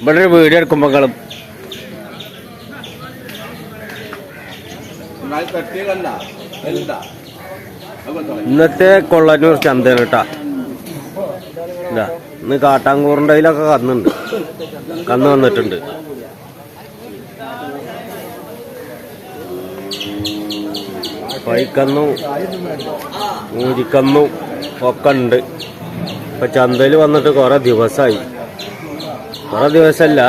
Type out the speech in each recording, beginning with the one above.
ഇവിടെ ഒരു വീഡിയോ എടുക്കുമ്പോ നിങ്ങളും. ഇന്നത്തെ കൊള്ളന്നൂർ ചന്തയാണ് കേട്ടാ ഇന്ന് കാട്ടാങ്കൂറിന്റെ അതിലൊക്കെ കന്നുണ്ട്. കന്ന് വന്നിട്ടുണ്ട്. പൈക്കന്നു മൂരിക്കന്നു ഒക്കെ ഉണ്ട്. ഇപ്പൊ ചന്തയിൽ വന്നിട്ട് കുറെ ദിവസമായി കുറെ ദിവസമല്ല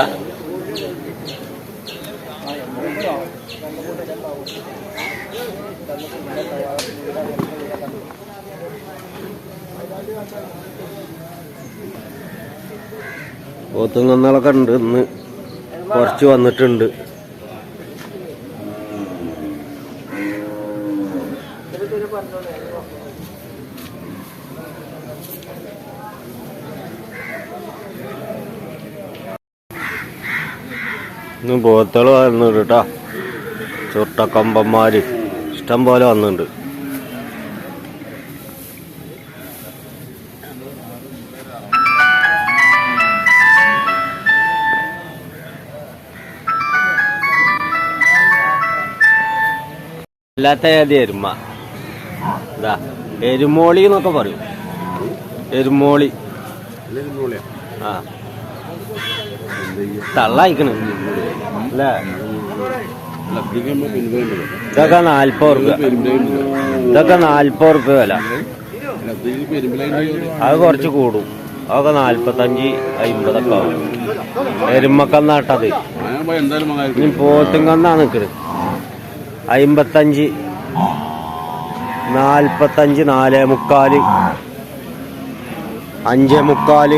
പോത്തുങ്ങന്നളൊക്കെ ഉണ്ട് ഇന്ന്. കുറച്ച് വന്നിട്ടുണ്ട്. ഇന്ന് പോത്തുകൾ കേട്ടാ കേട്ടോ. ചുട്ടക്കമ്പന്മാര്. ഇഷ്ടം പോലെ വന്നിട്ടുണ്ട്. അല്ലാത്ത ഏത് എരുമ? ഇതാ എരുമോളി എന്നൊക്കെ പറയും. എരുമോളി. ആ. ഇതൊക്കെ നാൽപ്പത് റുപ്യ വില. അത് കുറച്ച് കൂടും. അതൊക്കെ നാൽപ്പത്തഞ്ച് അമ്പതൊക്കെ ആവും. എരുമക്കന്നാട്ടത്. ഇനി പോത്തുങ്കന്നാണ് നിൽക്കുന്നത് അമ്പത്തഞ്ച് നാൽപ്പത്തഞ്ച് നാല് മുക്കാൽ അഞ്ചേ മുക്കാൽ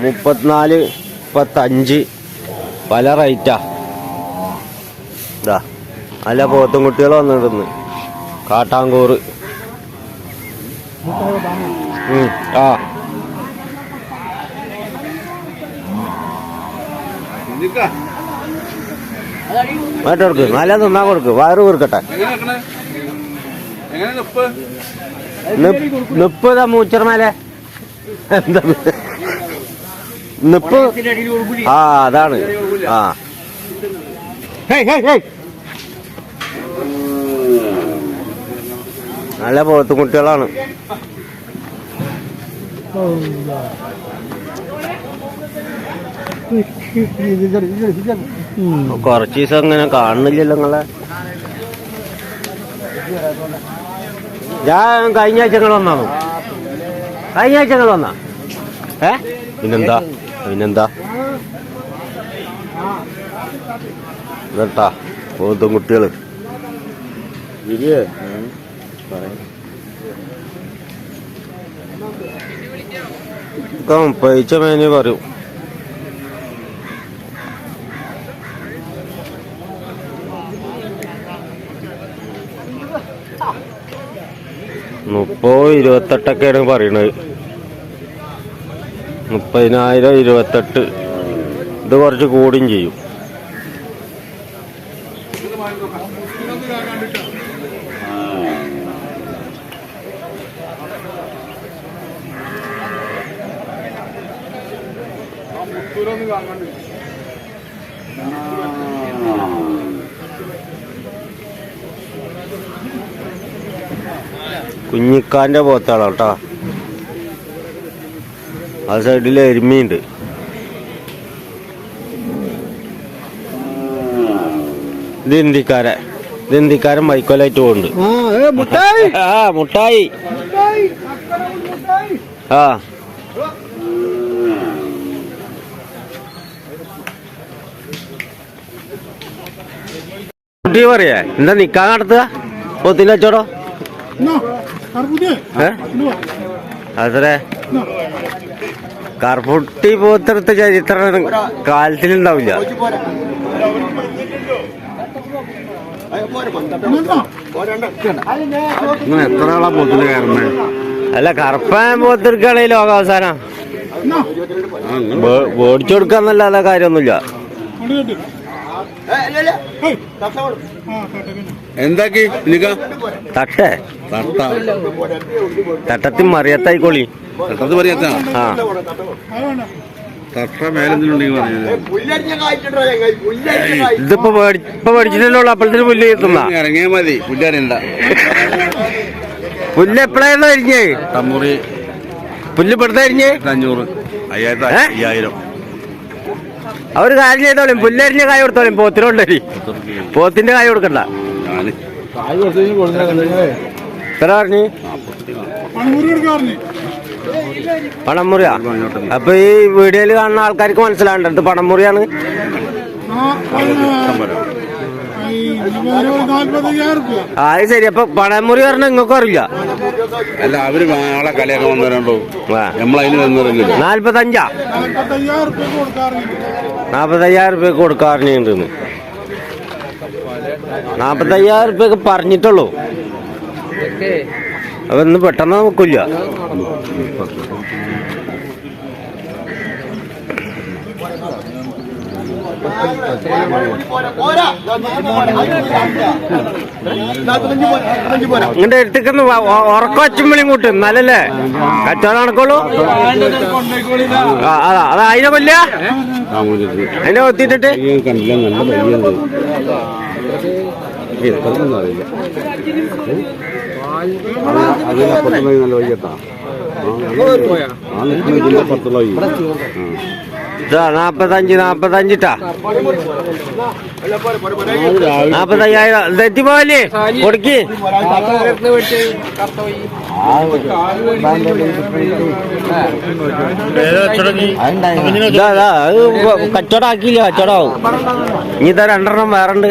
മുപ്പത്തിനാല് മുപ്പത്തഞ്ച്. പല റേറ്റാ. ഇതാ നല്ല പോത്തും കുട്ടികൾ വന്നിടുന്നു. കാട്ടാങ്കൂറ്. ആ. മാറ്റി കൊടുക്ക് നല്ല തിന്നാൻ കൊടുക്ക് വയറ് കൊടുക്കട്ടെ നിപ്പതാ മൂച്ചർമേലെ എന്താ? നിപ്പ്? ആ അതാണ്. ആ. നല്ല പോത്തുകുട്ടികളാണ് കുറച്ച് ദിവസം അങ്ങനെ കാണുന്നില്ലല്ലോ നിങ്ങളെ. ഞാൻ കഴിഞ്ഞ ആഴ്ച നിങ്ങൾ വന്നാണോ കഴിഞ്ഞ ആഴ്ച നിങ്ങൾ വന്നാ? ഏ? പിന്നെന്താ? പിന്നെന്താ? ഇതട്ടാ പോത്തും കുട്ടികൾ. പൈച്ച മേനി പറയും. മുപ്പത് ഇരുപത്തെട്ടൊക്കെയാണ് പറയണത്. മുപ്പതിനായിരം ഇരുപത്തെട്ട്. ഇത് കുറച്ച് കൂടുകയും ചെയ്യും. കുഞ്ഞിക്കാന്റെ പോത്താളാ കേട്ടോ. ആ സൈഡിൽ എരുമയുണ്ട്. ഇത് ഹിന്ദിക്കാരെ ഇത് ഹിന്ദിക്കാരൻ മൈക്കോലായിട്ട് പോകുന്നുണ്ട് ആ മുട്ടായി. ആ കുട്ടി പറയാ എന്താ നിക്കാൻ നടത്തുക? പോത്തിന്റെ അച്ചോടോ അതെ കർപ്പുട്ടി പോത്തെടുത്ത ചരിത്രം കാലത്തിലുണ്ടാവില്ല. എത്ര ആളാ പോത്തിന് കയറുന്നത് അല്ല കറുപ്പാൻ പോത്തെടുക്കുകയാണെ ലോക അവസാനം. മേടിച്ചു കൊടുക്കാന്നല്ലാതെ കാര്യമൊന്നുമില്ല. എന്താക്കി തട്ടേ. തട്ട. തട്ടത്തിൽ മറിയത്തായിക്കോളി. തട്ടത്ത് മറിയത്ത? ആ. തട്ട മേലെന്തിനുണ്ടെങ്കിൽ പറഞ്ഞത് ഇതിപ്പോ ഇപ്പൊ മേടിച്ചിട്ടല്ലോ അപ്പഴത്തിന് പുല്ല് എത്തുന്ന ഇറങ്ങിയാ മതി. പുല്ലറിയണ്ട പുല്ല് എപ്പോഴായിരുന്നു അരിഞ്ഞേ? തമ്മൂറി പുല്ല് ഇവിടുത്തെ അരിഞ്ഞേ? അഞ്ഞൂറ്. അയ്യായിരത്തി? അയ്യായിരം. അവർ കാര്യം ചെയ്തോളും. പുല്ലരിഞ്ഞ കായ കൊടുത്തോളും. പോത്തിനോണ്ടരി പോത്തിന്റെ കായ കൊടുക്കണ്ട. എത്ര പറഞ്ഞു? പണമുറിയാ അപ്പൊ ഈ വീഡിയോയിൽ കാണുന്ന ആൾക്കാർക്ക് മനസ്സിലാണ്ട് ഇത് പണമുറിയാണ് അത് ശരി അപ്പൊ പണമുറി പറഞ്ഞ നിങ്ങൾക്കും അറിയില്ല? അല്ല അവർ നാളെ കലയൊക്കെ വന്നവരുണ്ടോ ആ. നമ്മളതിന് വന്നിറങ്ങില്ല നാല്പത്തഞ്ചാ? നാപ്പത്തയ്യായിരം രൂപ കൊടുക്കാറുണ്ട്. നാപ്പത്തയ്യായിരം ഉറുപ്പ്യൊക്കെ പറഞ്ഞിട്ടുള്ളൂ. അപ്പൊ ഇന്ന് പെട്ടെന്ന് നോക്കില്ല ഇങ്ങോട്ട് എടുത്തേക്കുന്ന ഉറക്കച്ചുമ്പളി ഇങ്ങോട്ട് എന്നാലല്ലേ? കച്ചവടം നടക്കുള്ളൂ? അതാ അതാ അതിനെ കൊല്ല അതിനെ കൊത്തിട്ടിട്ട് കണ്ടില്ല നല്ല എത്രയൊന്നും അറിയില്ല അതിനപ്പുറത്തുള്ള നല്ല വൈകിട്ടാ ആ നിൽക്കുന്ന ഇതിന്റെ അപ്പുറത്തുള്ള വയ്യ ഇതാ നാപ്പത്തഞ്ച് നാപ്പത്തഞ്ചിട്ടാ. നാപ്പത്തയ്യായിരം. തെറ്റിപ്പോവല്ലേ കൊടുക്കി. കച്ചവടാക്കിയില്ല കച്ചവടാവും അത് കച്ചവടം ആക്കിയില്ല കച്ചവടമാവും ഇനി ഇതാ രണ്ടെണ്ണം വേറുണ്ട്.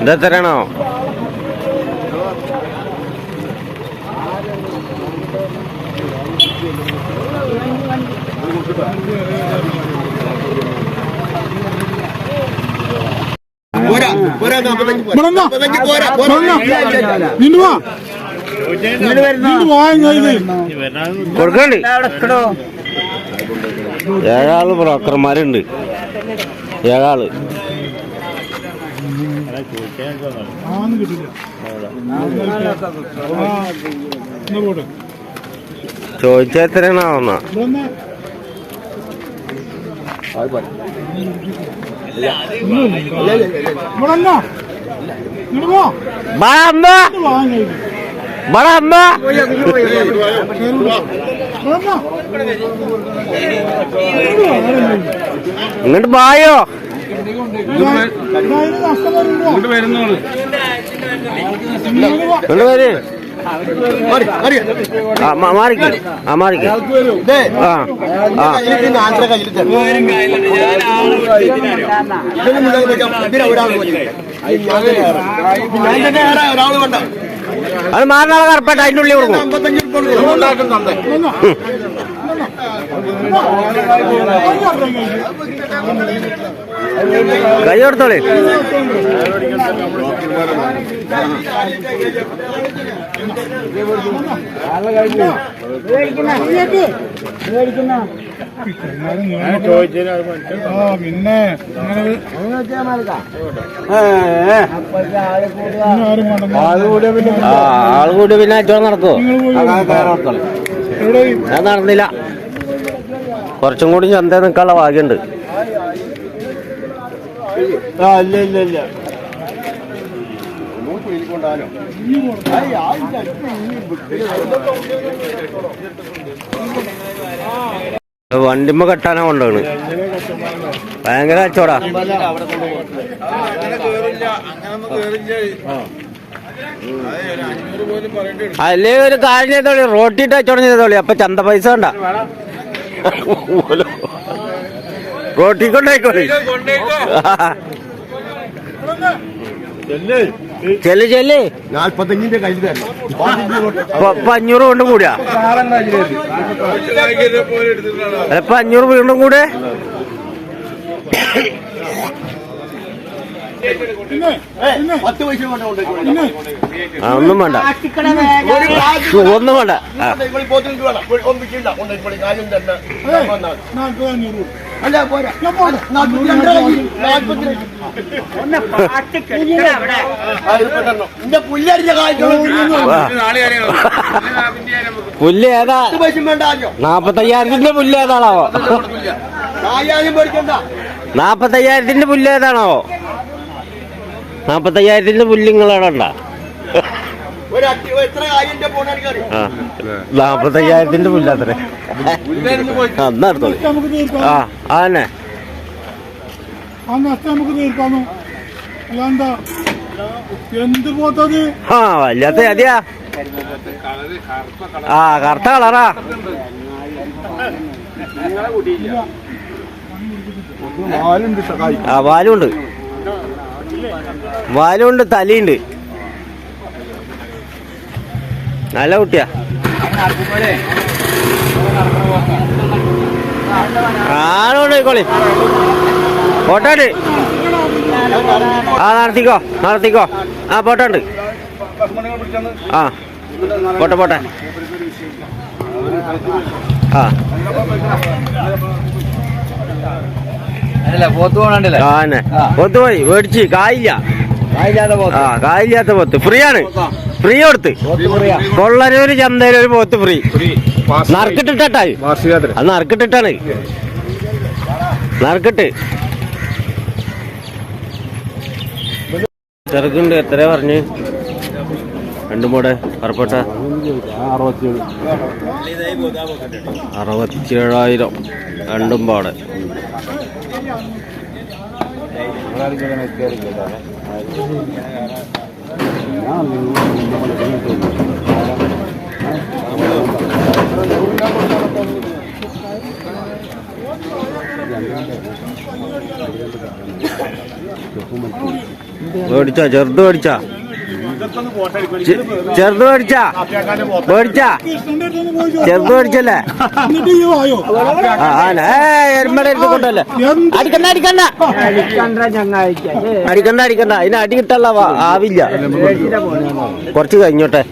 ഇതെത്രയാണോ കൊടുക്കണ്ട് ഏഴാൾ ബ്രോക്കർമാരുണ്ട്. ഏഴാൾ. ചോദിച്ചാ കിട്ടില്ല ഇങ്ങോട്ട് ബായോ ഇങ്ങോട്ട് വരുന്നോൾ ആ ആ അത് മാറിനാളെ കറപ്പായിട്ട് അതിന്റെ ഉള്ളിൽ കൊടുക്കും കൈ കൊടുത്തോളേ. പിന്നെ ആൾ കൂടി പിന്നെ അച്ചോളം നടക്കുവോ? എവിടെ ഞാൻ നടന്നില്ല. കുറച്ചും കൂടി ചന്ത നിൽക്കാനുള്ള ഭാഗ്യമുണ്ട്. ആ ഇല്ല ഇല്ല ഇല്ല. വണ്ടിമ്മ കെട്ടാനാ കൊണ്ടാണ് ഭയങ്കര കച്ചവടാ. അല്ലേ ഒരു കാര്യം ചെയ്തോളി. റോട്ടിട്ട് കച്ചവടം ചെയ്തോളി. അപ്പൊ ചന്ത പൈസ വേണ്ട. റോട്ടി കൊണ്ടായിക്കോട്ടെ ചെല്ല് ചെല്ല് നാൽപ്പത്തഞ്ചിന്റെ കയ്യിൽ തരണം ഇപ്പൊ ഇപ്പൊ അഞ്ഞൂറ് വീണ്ടും കൂടിയാ? അല്ല, ഇപ്പൊ അഞ്ഞൂറ് വീണ്ടും കൂടെ? പത്ത് പൈസ ഒന്നും വേണ്ട. ഒന്നും വേണ്ട. അല്ല പോരാ. പുല്ല് ഏതാ? നാപ്പത്തയ്യായിരത്തിന്റെ പുല്ല് ഏതാണാവോ? പേടിക്കണ്ട നാപ്പത്തയ്യായിരത്തിന്റെ പുല്ല് ഏതാണാവോ നാപ്പത്തയ്യായിരത്തിന്റെ പുല്ല് നിങ്ങളവിടെ ഉണ്ടാ ഒരു അട്ടി എത്ര കായന്റെ പോണെനിക്കറിയാം ആ. നാപ്പത്തയ്യായിരത്തിന്റെ പുല്ലാത്രേ ആ എന്നാ എടുത്തോളി. ആ ആ വല്ലാത്ത അതെയാ ആ കറുത്ത കളറാ. ആ വാലുണ്ട്. വാലുണ്ട് തലയുണ്ട്. നല്ല കുട്ടിയാ. പോയിക്കോളി. പോട്ടാണ്ട് ആ നടത്തിക്കോ നടത്തിക്കോ. ആ പോട്ടുണ്ട് ആ പോട്ടെ പോട്ടെ ആ. പോത്ത് പോയി മേടിച്ച് കായില്ല. ആ കായില്ലാത്ത പോത്ത്. ഫ്രീ ആണ് ഫ്രീ കൊടുത്ത്. കൊള്ളരൂര് ചന്തയിൽ ഒരു പോത്ത് ഫ്രീ. നറുക്കിട്ടിട്ടായി വാർഷികാത്ര. അത് നറുക്കിട്ടിട്ടാണ്. നറുക്കിട്ട്. ചെറുക്കുണ്ട് എത്ര പറഞ്ഞ്? രണ്ടും കൂടെ പറപ്പെട്ട അറുപത്തിയേഴ്. അറുപത്തിയേഴായിരം. രണ്ടും പാടെ. മേടിച്ചാ ചെറുത് മേടിച്ചാ ചെ- ചെറുത് മേടിച്ചാ മേടിച്ചാ കൃഷ്ണന്റെ അടുത്തൊന്ന് പോയി ചോദിക്ക്. ചെറുത് മേടിച്ചല്ലേ? എന്നിട്ട് ഈ വായോ? ആ ആന ഏ എരുമയുടെ അടുത്ത് കൊണ്ടല്ലേ എന്ത്? അടിക്കണ്ട അടിക്കണ്ട. അടിക്കണ്ട അടിക്കണ്ട അതിന് അടി കിട്ടല്ല ആവില്ല. കുറച്ച് കഴിഞ്ഞോട്ടെ.